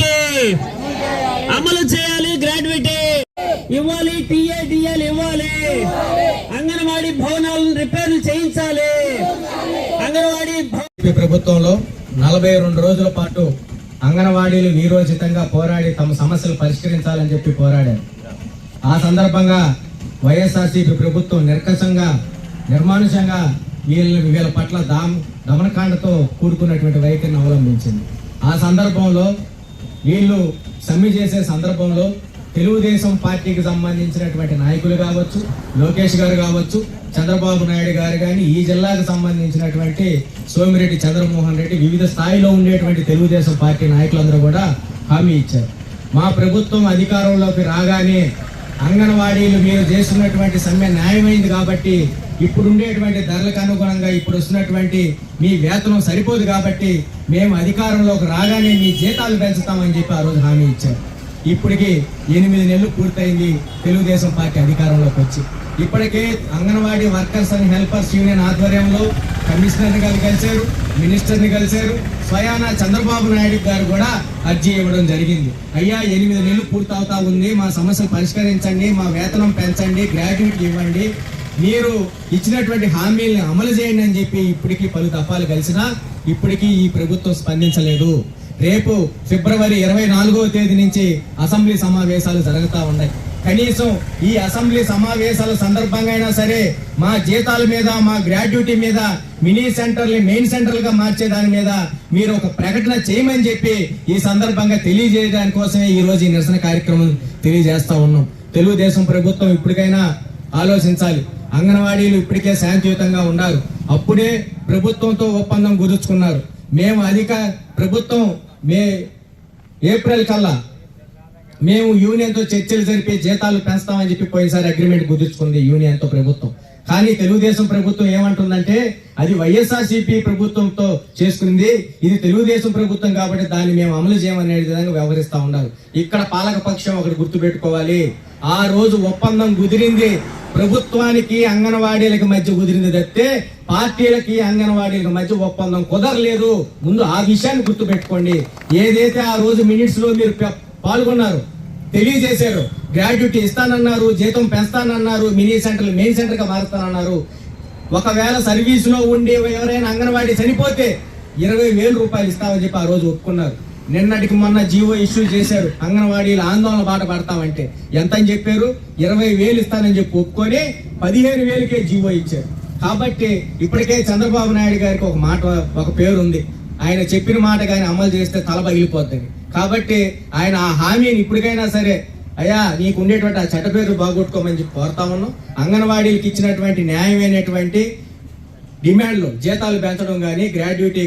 Gratuity. అమలు చేయాలి gratuity. ఇవ్వాలి టీఏడిఎల్ ఇవ్వాలి. అంగన్వాడీ భవనాలను రిపేర్లు చేయించాలి. అంగన్వాడీ ప్రభుత్వంలో నలభై రెండు రోజుల పాటు అంగన్వాడీలు వీరోచితంగా పోరాడి తమ సమస్యలు పరిష్కరించాలని చెప్పి పోరాడారు. ఆ సందర్భంగా వైఎస్ఆర్సీపీ ప్రభుత్వం నిర్కషంగా నిర్మానుషంగా వీళ్ళ వీళ్ళ పట్ల దామ్ దమనకాండతో కూడుకున్నటువంటి వైఖరిని అవలంబించింది. ఆ సందర్భంలో వీళ్ళు సమ్మె చేసే సందర్భంలో తెలుగుదేశం పార్టీకి సంబంధించినటువంటి నాయకులు కావచ్చు లోకేష్ గారు కావచ్చు చంద్రబాబు నాయుడు గారు కానీ ఈ జిల్లాకు సంబంధించినటువంటి సోమిరెడ్డి చంద్రమోహన్ రెడ్డి వివిధ స్థాయిలో ఉండేటువంటి తెలుగుదేశం పార్టీ నాయకులందరూ కూడా హామీ ఇచ్చారు. మా ప్రభుత్వం అధికారంలోకి రాగానే అంగన్వాడీలు మీరు చేస్తున్నటువంటి సమ్మె న్యాయమైంది కాబట్టి ఇప్పుడు ఉండేటువంటి ధరలకు అనుగుణంగా ఇప్పుడు వస్తున్నటువంటి మీ వేతనం సరిపోదు కాబట్టి మేము అధికారంలోకి రాగానే మీ జీతాలు పెంచుతామని చెప్పి ఆ రోజు హామీ ఇచ్చారు. ఇప్పటికి ఎనిమిది నెలలు పూర్తయింది తెలుగుదేశం పార్టీ అధికారంలోకి వచ్చి. ఇప్పటికే anganwadi workers and helpers union ఆధ్వర్యంలో కమిషనర్ని గారు కలిశారు మినిస్టర్ని కలిశారు స్వయాన చంద్రబాబు నాయుడు గారు కూడా అర్జీ ఇవ్వడం జరిగింది. అయ్యా ఎనిమిది నెలలు పూర్తవుతా ఉంది మా సమస్యలు పరిష్కరించండి మా వేతనం పెంచండి గ్రాడ్యుయేట్ ఇవ్వండి మీరు ఇచ్చినటువంటి హామీల్ని అమలు చేయండి అని చెప్పి ఇప్పటికీ పలు దఫాలు కలిసినా ఇప్పటికీ ఈ ప్రభుత్వం స్పందించలేదు. రేపు ఫిబ్రవరి ఇరవై నాలుగవ తేదీ నుంచి అసెంబ్లీ సమావేశాలు జరుగుతూ ఉన్నాయి. కనీసం ఈ అసెంబ్లీ సమావేశాల సందర్భంగా అయినా సరే మా జీతాల మీద మా గ్రాడ్యుటీ మీద మినీ సెంటర్ని మెయిన్ సెంటర్లుగా మార్చే దాని మీద మీరు ఒక ప్రకటన చేయమని చెప్పి ఈ సందర్భంగా తెలియజేయడానికి కోసమే ఈరోజు ఈ నిరసన కార్యక్రమం తెలియజేస్తూ ఉన్నాం. తెలుగుదేశం ప్రభుత్వం ఇప్పటికైనా ఆలోచించాలి. అంగన్వాడీలు ఇప్పటికే శాంతియుతంగా ఉన్నారు అప్పుడే ప్రభుత్వంతో ఒప్పందం కుదుర్చుకున్నారు. మేము అధిక ప్రభుత్వం మే ఏప్రిల్ కల్లా మేము యూనియన్తో చర్చలు జరిపి జీతాలు పెంచుతామని చెప్పి పోయినసారి అగ్రిమెంట్ కుదుర్చుకుంది యూనియన్తో ప్రభుత్వం. కానీ తెలుగుదేశం ప్రభుత్వం ఏమంటుందంటే అది వైఎస్ఆర్సీపీ ప్రభుత్వంతో చేసుకుంది ఇది తెలుగుదేశం ప్రభుత్వం కాబట్టి దాన్ని మేము అమలు చేయమనే విధంగా వ్యవహరిస్తూ ఉన్నారు. ఇక్కడ పాలక పక్షం ఒకటి గుర్తుపెట్టుకోవాలి. ఆ రోజు ఒప్పందం కుదిరింది. ప్రభుత్వానికి అంగన్వాడీలకి మధ్య కుదిరింది తప్పితే పార్టీలకి అంగన్వాడీలకి మధ్య ఒప్పందం కుదరలేదు. ముందు ఆ విషయాన్ని గుర్తుపెట్టుకోండి. ఏదైతే ఆ రోజు మినిట్స్లో మీరు పాల్గొన్నారు తెలియజేశారు గ్రాడ్యుటీ ఇస్తానన్నారు జీతం పెంచుతానన్నారు మినీ సెంటర్లు మెయిన్ సెంటర్గా మారుతానన్నారు ఒకవేళ సర్వీస్లో ఉండి ఎవరైనా అంగన్వాడీ చనిపోతే ఇరవై వేలు రూపాయలు ఇస్తామని చెప్పి ఆ రోజు ఒప్పుకున్నారు. నిన్నటికి మొన్న జీవో ఇష్యూ చేశారు. అంగన్వాడీలు ఆందోళన బాట పడతామంటే ఎంత అని చెప్పారు? ఇరవై వేలు ఇస్తానని చెప్పి ఒప్పుకొని పదిహేను వేలకే జీవో ఇచ్చారు. కాబట్టి ఇప్పటికే చంద్రబాబు నాయుడు గారికి ఒక మాట ఒక పేరు ఉంది ఆయన చెప్పిన మాట కానీ అమలు చేస్తే తల పగిలిపోతుంది కాబట్టి ఆయన ఆ హామీని ఇప్పటికైనా సరే అయ్యా నీకు ఉండేటువంటి ఆ చట్ట పేరు బాగొట్టుకోమని చెప్పి కోరుతా ఉన్నాం. అంగన్వాడీలకు ఇచ్చినటువంటి న్యాయమైనటువంటి డిమాండ్లు జీతాలు పెంచడం కానీ గ్రాడ్యుటీ